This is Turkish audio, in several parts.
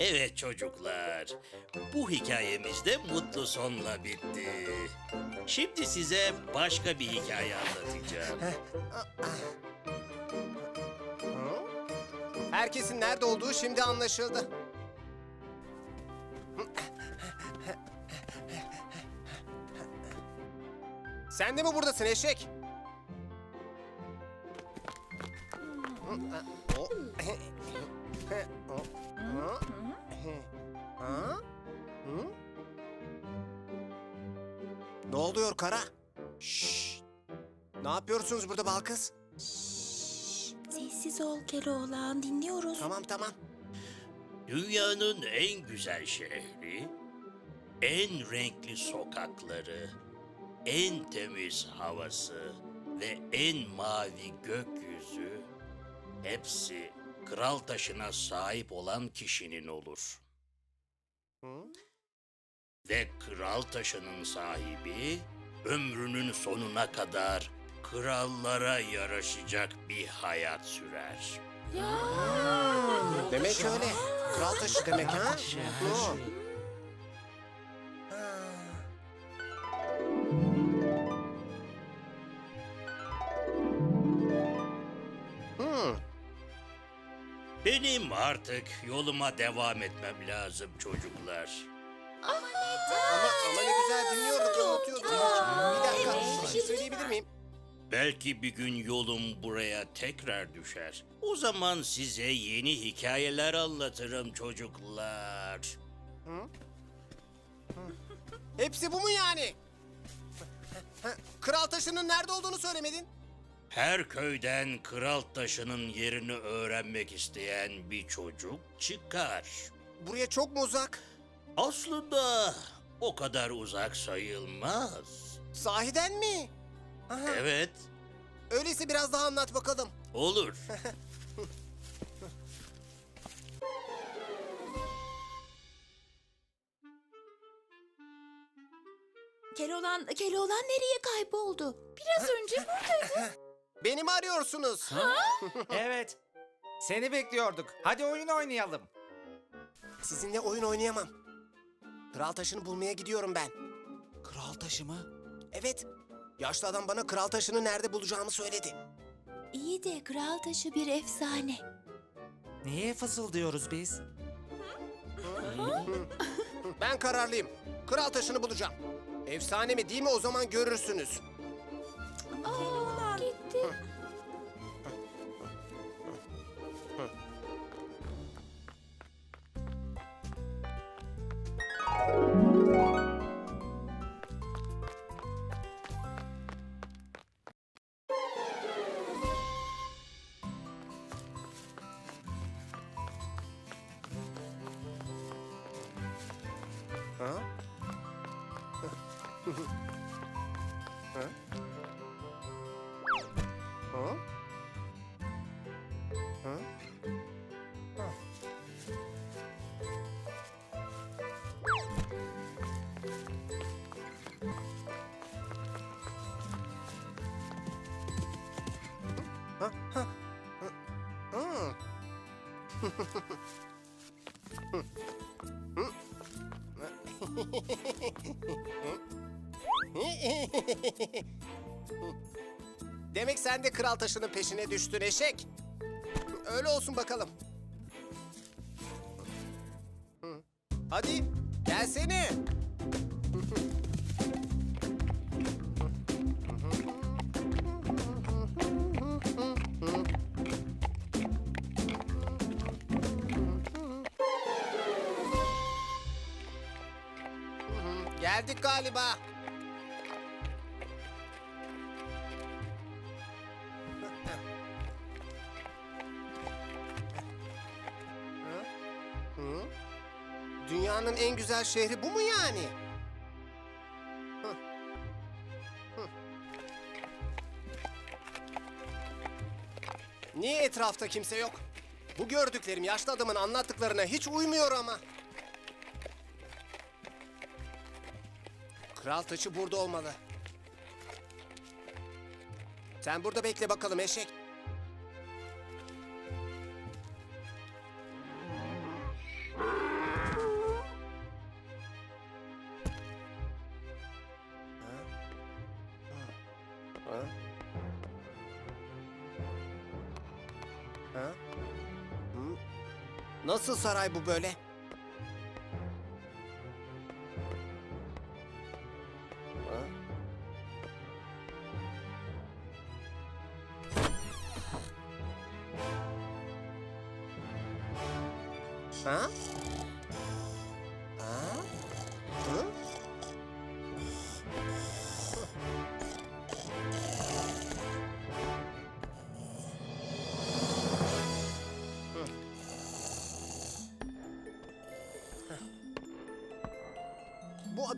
Evet çocuklar, bu hikayemiz de mutlu sonla bitti. Şimdi size başka bir hikaye anlatacağım. Herkesin nerede olduğu şimdi anlaşıldı. Sen de mi buradasın eşek? Ne oluyor kara? Şşş. Ne yapıyorsunuz burada bal kız? Sessiz ol Keloğlan dinliyoruz. Tamam tamam. Dünyanın en güzel şehri, en renkli sokakları, en temiz havası ve en mavi gökyüzü hepsi kral taşına sahip olan kişinin olur. Hı? Ve kral taşının sahibi ömrünün sonuna kadar krallara yaraşacak bir hayat sürer. Demek öyle. Kral taşı demek ha? Benim artık yoluma devam etmem lazım çocuklar. Ama, ama ne güzel dinliyorduk, anlatıyorduk. Bir dakika, bir şey söyleyebilir miyim? Belki bir gün yolum buraya tekrar düşer. O zaman size yeni hikayeler anlatırım çocuklar. Hepsi bu mu yani? Kral taşının nerede olduğunu söylemedin. Her köyden kral taşının yerini öğrenmek isteyen bir çocuk çıkar. Buraya çok mu uzak? Aslında o kadar uzak sayılmaz. Sahiden mi? Aha, Evet, Öyleyse biraz daha anlat bakalım. olur. Keloğlan, Keloğlan nereye kayboldu? Biraz önce buradaydı. Beni mi arıyorsunuz? Evet. Seni bekliyorduk. Hadi oyun oynayalım. Sizinle oyun oynayamam. Kral taşını bulmaya gidiyorum ben. Kral taşı mı? Evet. Yaşlı adam bana kral taşını nerede bulacağımı söyledi. İyi de kral taşı bir efsane. Niye fısıldıyoruz biz? Ben kararlıyım. Kral taşını bulacağım. Efsane mi değil mi o zaman görürsünüz. Aa, gitti. Ha? ha? Ha? Ha? Ha. Ha? Ha? Ha? Demek sen de kral taşının peşine düştün eşek. Öyle olsun bakalım. Hadi gelsene. Geldik galiba. Dünyanın en güzel şehri bu mu yani? Niye etrafta kimse yok? Bu gördüklerim yaşlı adamın anlattıklarına hiç uymuyor ama. Kral taşı burada olmalı. Sen burada bekle bakalım eşek. Nasıl saray bu böyle? Ha?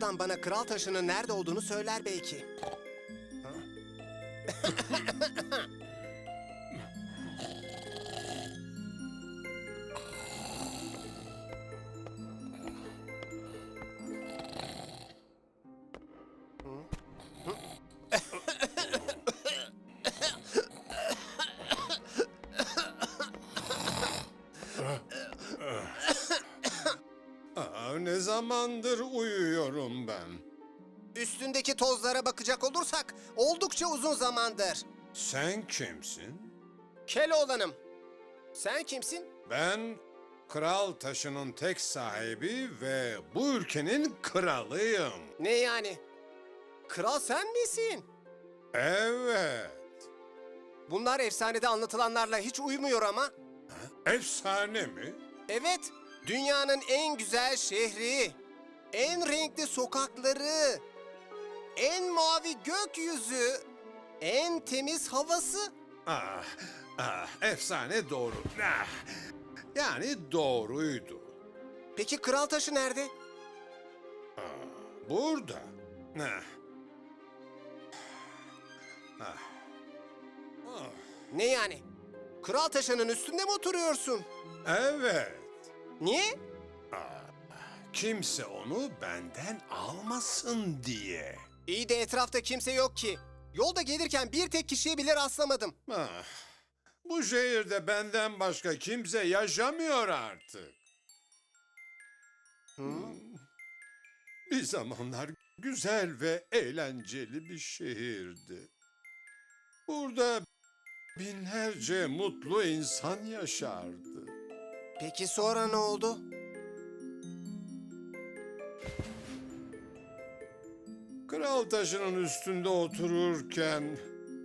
Adam bana kral taşının nerede olduğunu söyler belki. Ha? Zamandır. Üstündeki tozlara bakacak olursak oldukça uzun zamandır. Sen kimsin? Keloğlanım. Sen kimsin? Ben kral taşının tek sahibi ve bu ülkenin kralıyım. Ne yani? Kral sen misin? Evet. Bunlar efsanede anlatılanlarla hiç uymuyor ama. Efsane mi? Evet, dünyanın en güzel şehri, en renkli sokakları, en mavi gökyüzü, en temiz havası. Ah, ah, efsane doğru. Ah, yani doğruydu. Peki kral taşı nerede? Burada. Ah. Ah. Ah. Ne yani? Kral taşının üstünde mi oturuyorsun? Evet. Niye? Kimse onu benden almasın diye. İyi de etrafta kimse yok ki. Yolda gelirken bir tek kişiye bile rastlamadım. Ah, bu şehirde benden başka kimse yaşamıyor artık. Bir zamanlar güzel ve eğlenceli bir şehirdi. Burada binlerce mutlu insan yaşardı. Peki sonra ne oldu? Kral taşının üstünde otururken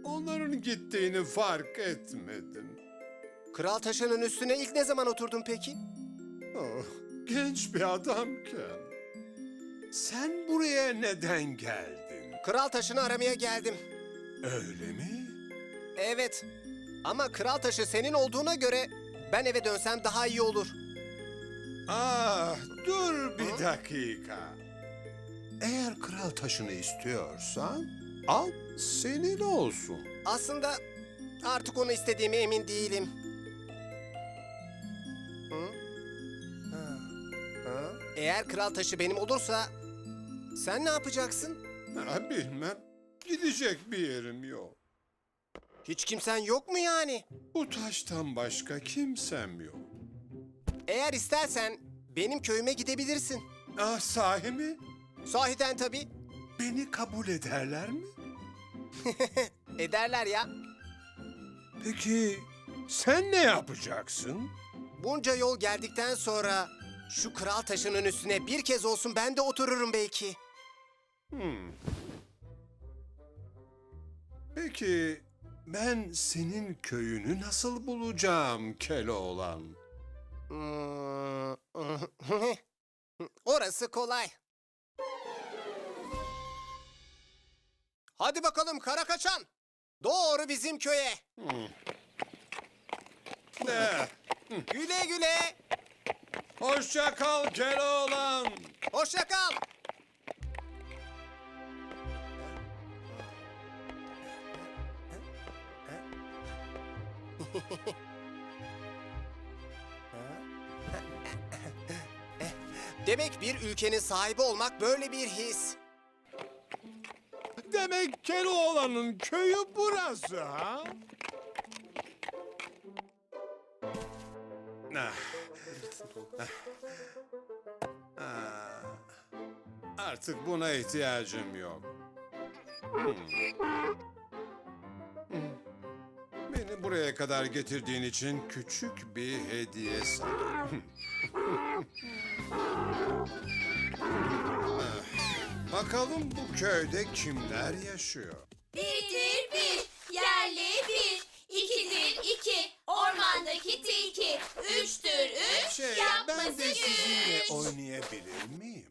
onların gittiğini fark etmedim. Kral taşının üstüne ilk ne zaman oturdun peki? Oh, genç bir adamken. Sen buraya neden geldin? Kral taşını aramaya geldim. Öyle mi? Evet. Ama kral taşı senin olduğuna göre ben eve dönsem daha iyi olur. Ah, dur bir dakika. Eğer kral taşını istiyorsan, al senin olsun. Aslında artık onu istediğime emin değilim. Hı? Ha. Ha? Eğer kral taşı benim olursa sen ne yapacaksın? Ha, bilmem, gidecek bir yerim yok. Hiç kimsen yok mu yani? Bu taştan başka kimsem yok. Eğer istersen benim köyüme gidebilirsin. Ah, sahi mi? Sahiden tabii. Beni kabul ederler mi? Ederler ya. Peki sen ne yapacaksın? Bunca yol geldikten sonra şu kral taşının üstüne bir kez olsun ben de otururum belki. Hmm. Peki ben senin köyünü nasıl bulacağım Keloğlan? Hmm. Orası kolay. Hadi bakalım kara kaçan. Doğru bizim köye. Ne? Güle güle. Hoşça kal Keloğlan. Hoşça kal. Demek bir ülkenin sahibi olmak böyle bir his. Demek Keloğlan'ın köyü burası ha? Ah. Ah. Artık buna ihtiyacım yok. Hmm. buraya kadar getirdiğin için küçük bir hediye sana. Bakalım bu köyde kimler yaşıyor? Birdir bir, yerli bir, ikidir iki, ormandaki tilki, üçtür üç, Şey, ben de sizinle oynayabilir miyim?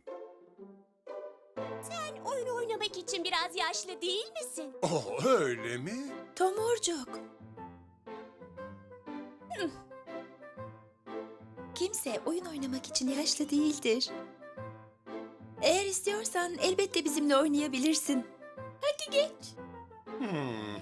Sen oyun oynamak için biraz yaşlı değil misin? Oh öyle mi? Tomurcuk. Kimse oyun oynamak için yaşlı değildir. Eğer istiyorsan elbette bizimle oynayabilirsin. Hadi geç. Hmm.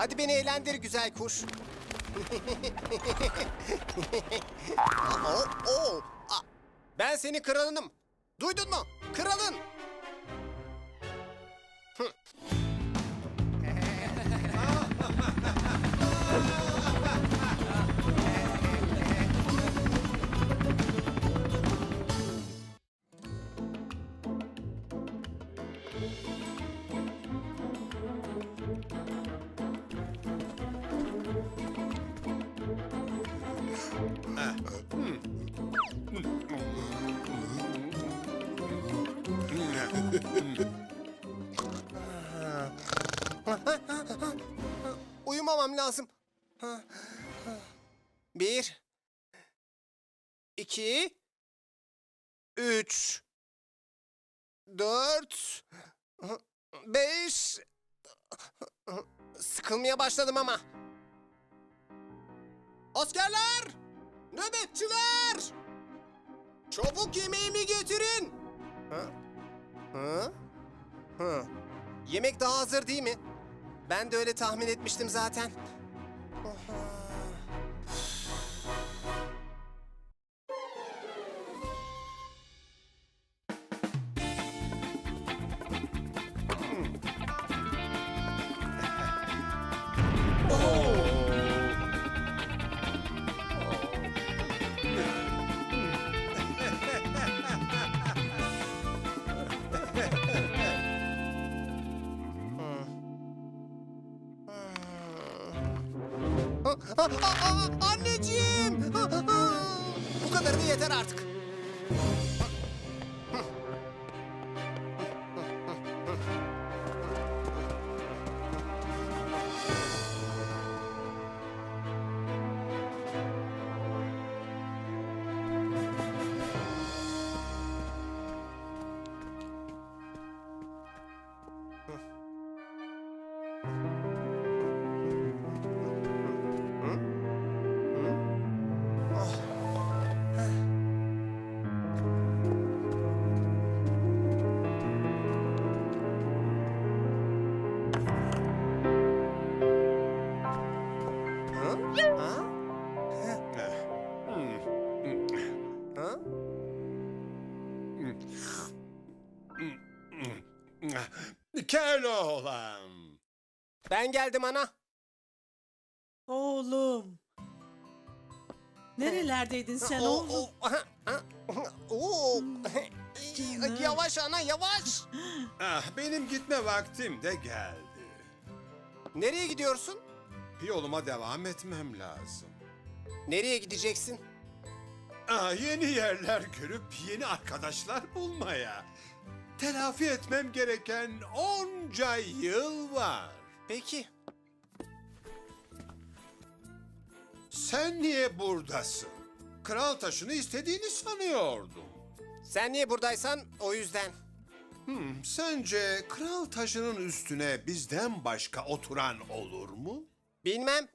Hadi beni eğlendir güzel kuş. Aa, oo, oo. Aa, Ben senin kralınım. Duydun mu? Kralın. Bir. iki, Üç. Dört. Beş. Sıkılmaya başladım ama. Askerler! Nöbetçiler! Çabuk yemeğimi getirin! Ha? Ha? Ha. Yemek daha hazır değil mi? Ben de öyle tahmin etmiştim zaten. Anneciğim! Bu kadarı yeter artık. Keloğlan. Ben geldim ana. Oğlum. Nerelerdeydin sen O- oğlum? o- aha, ha, Oo. Canım. Yavaş ana yavaş. Ah, benim gitme vaktim de geldi. Nereye gidiyorsun? Yoluma devam etmem lazım. Nereye gideceksin? Ah, yeni yerler görüp yeni arkadaşlar bulmaya. Telafi etmem gereken onca yıl var. Peki. Sen niye buradasın? Kral taşını istediğini sanıyordum. Sen niye buradaysan o yüzden. Hmm, sence kral taşının üstüne bizden başka oturan olur mu? Bilmem.